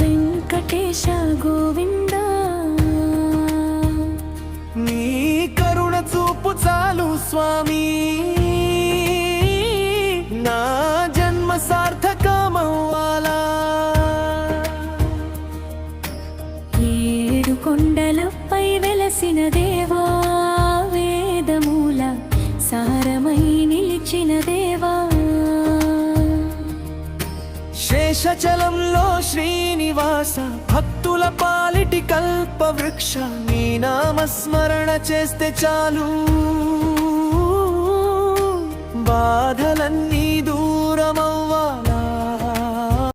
వెంకటేశ గోవింద. నీ కరుణ చూపు చాలు స్వామి. ఏడు కొండలపై వెలసిన దేవా వేదమూల సారమై నిలిచిన దేవా. శేషచలంలో శ్రీనివాస భక్తుల పాలిటి కల్ప వృక్ష నీ నామస్మరణ చేస్తే చాలు. బాధలన్నీ దూరమవ్వాల